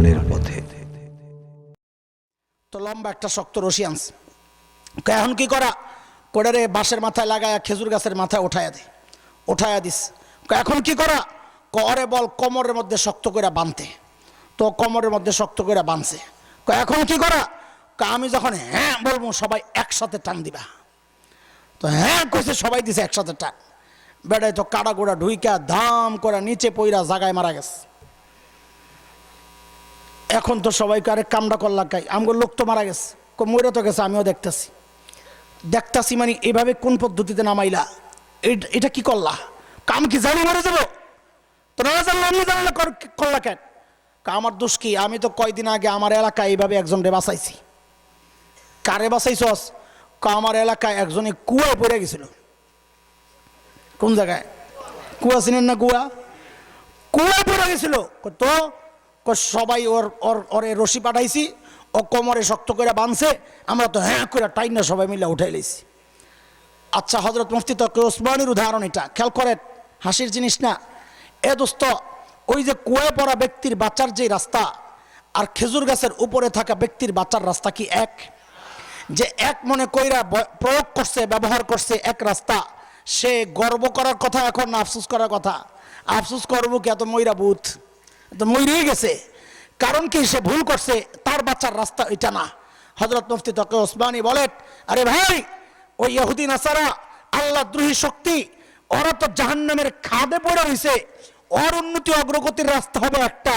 কল্যাণের পথে। তো লম্বা একটা শক্ত রশি এখন কি করা? করে রে বাঁশের মাথায় লাগায়া খেজুর গাছের মাথায় উঠায়া দে। উঠায়া দিস। এখন কি করা? করে বল, কোমরের মধ্যে শক্ত করে বাঁধতে তো কোমরের মধ্যে শক্ত করে বাঁধছে এখন কি করা? আমি যখন হ্যাঁ বলব, সবাই একসাথে টান দিবা। তো হ্যাঁ কইছে, সবাই দিছে একসাথে টান। বেড়ায় তো কাটা গোড়া ঢুইকা ধাম করে নিচে পইরা জাগায় মারা গেছে। এখন তো সবাইকে আরে কামড়া করলা কাই? আমগো লোক তো মারা গেছে। মরে তো গেছে, আমিও দেখতেছি। দেখতাছি মানে এভাবে কোন পদ্ধতিতে নামাইলা? এটা- কি করলা? কাম কি জানি মরে যাব? তো জানলে জানলে করলা কেন? আমার দোষ কি? আমি তো কয়দিন আগে আমার এলাকায় এইভাবে একজন রে বাঁচাইছি। কারে বাঁচাইছস? আমার এলাকায় একজনে কুয়ায় পড়ে গেছিল। কোন জায়গায়? কুয়া চিনেন না কুয়া? কুয়ায় পড়ে গেছিল। তো সবাই ওর ওর, ওরে রশি পাঠাইছি, ও কোমরে শক্ত করে বাঁধছে, আমরা তো হ্যাঁ করে টাইন না সবাই মিলে উঠাই লইছি। আচ্ছা হজরত মুফতি তকে ওসমানের উদাহরণ এটা, খেয়াল করেন, হাসির জিনিস না। এ দোস্ত, ওই যে কুয়ে পড়া ব্যক্তির বাচ্চার যে রাস্তা, আর খেজুর গাছের উপরে থাকা ব্যক্তির বাচ্চার রাস্তা কি এক? যে এক মনে কইরা প্রয়োগ করছে, ব্যবহার করছে এক রাস্তা, সে গর্ব করার কথা এখন আফসুস করার কথা। আফসুস করব কি এত ময়রা বুথ তো ময়ূরেই গেছে। কারণ কি সে ভুল করছে? তার বাচ্চার রাস্তা এটা না। হজরত মুফতি তকে ওসমানী বলেন, আরে ভাই, ওই ইহুদি আসারা আল্লাহ দ্রোহী শক্তি, ওরা তো জাহান্নামের খাদে পড়ে রয়েছে। ওর উন্নতি অগ্রগতির রাস্তা হবে একটা।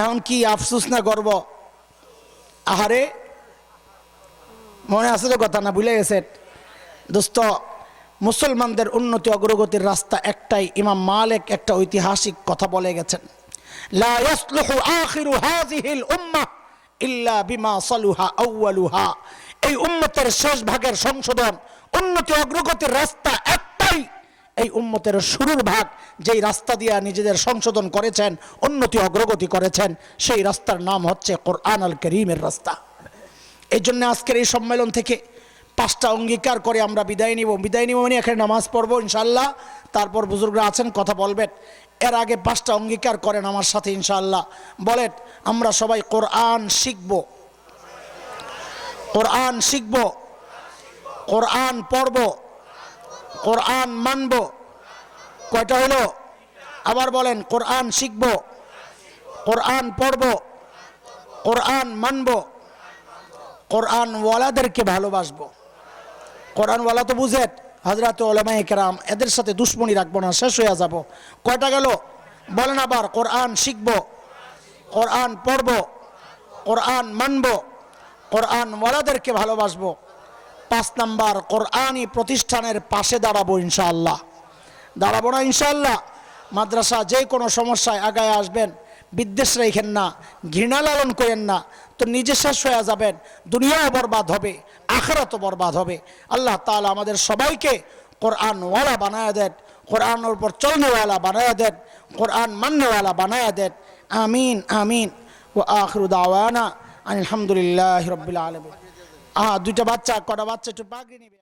এখন কি আফসুস না গর্ব? আহারে, মনে আছে তো কথা না, ভুলে গেছে দোস্ত, মুসলমানদের উন্নতি অগ্রগতির রাস্তা একটাই, ইমাম মালিক একটা ঐতিহাসিক কথা বলে গেছেন। এই উম্মতের শেষ ভাগের সংশোধন, উন্নতি অগ্রগতির রাস্তা একটাই এই উম্মতের শুরুর ভাগ যেই রাস্তা দিয়ে নিজেদের সংশোধন করেছেন, উন্নতি, অগ্রগতি করেছেন, সেই রাস্তার নাম হচ্ছে কোরআন আল করিমের রাস্তা। এই জন্য আজকের এই সম্মেলন থেকে পাঁচটা অঙ্গীকার করে আমরা বিদায় নিব। বিদায় নিব মানে এখানে নামাজ পড়ব ইনশাল্লাহ তারপর বুজুর্গরা আছেন, কথা বলবেন। এর আগে পাঁচটা অঙ্গীকার করেন আমার সাথে ইনশাল্লাহ বলেন, আমরা সবাই কোরআন শিখব। কোরআন শিখব। কোরআন পড়ব। কোরআন মানব। কয়টা হলো আবার বলেন, কোরআন শিখব। কোরআন পড়ব। কোরআন মানব। কোরআনওয়ালাদেরকে ভালোবাসবো। কোরআনওয়ালা তো বুঝেন হাজরাত ওলামা কেরাম, এদের সাথে দুশ্মনী রাখব না, শেষ হয়ে যাব। কয়টা গেল? বলেন আবার, কোরআন শিখব। কোরআন পড়ব। কোরআন মানব। কোরআনওয়ালাদেরকে ভালোবাসবো। পাঁচ নাম্বার কোরআনই প্রতিষ্ঠানের পাশে দাঁড়াবো ইনশাআল্লাহ। দাঁড়াবো না ইনশাআল্লাহ। মাদ্রাসা যে কোনো সমস্যায় আগায় আসবেন, বিদ্বেষ রেখেন না, ঘৃণা লালন করেন না, তো নিজে শেষ হয়ে যাবেন, দুনিয়াও বরবাদ হবে, আখেরাতও বরবাদ হবে। আল্লাহ তাআলা আমাদের সবাইকে কোরআনওয়ালা বানায় দেন, কোরআনের উপর চলনেওয়ালা বানায় দেন, কোরআন মান্যওয়ালা বানায় দেন। আমিন আমিন। ও আখরু দাওয়ানা আলহামদুলিল্লাহ রবিল আলমিন। আহ দুইটা বাচ্চা কটা বাচ্চা একটু পাগড়ি নিবে।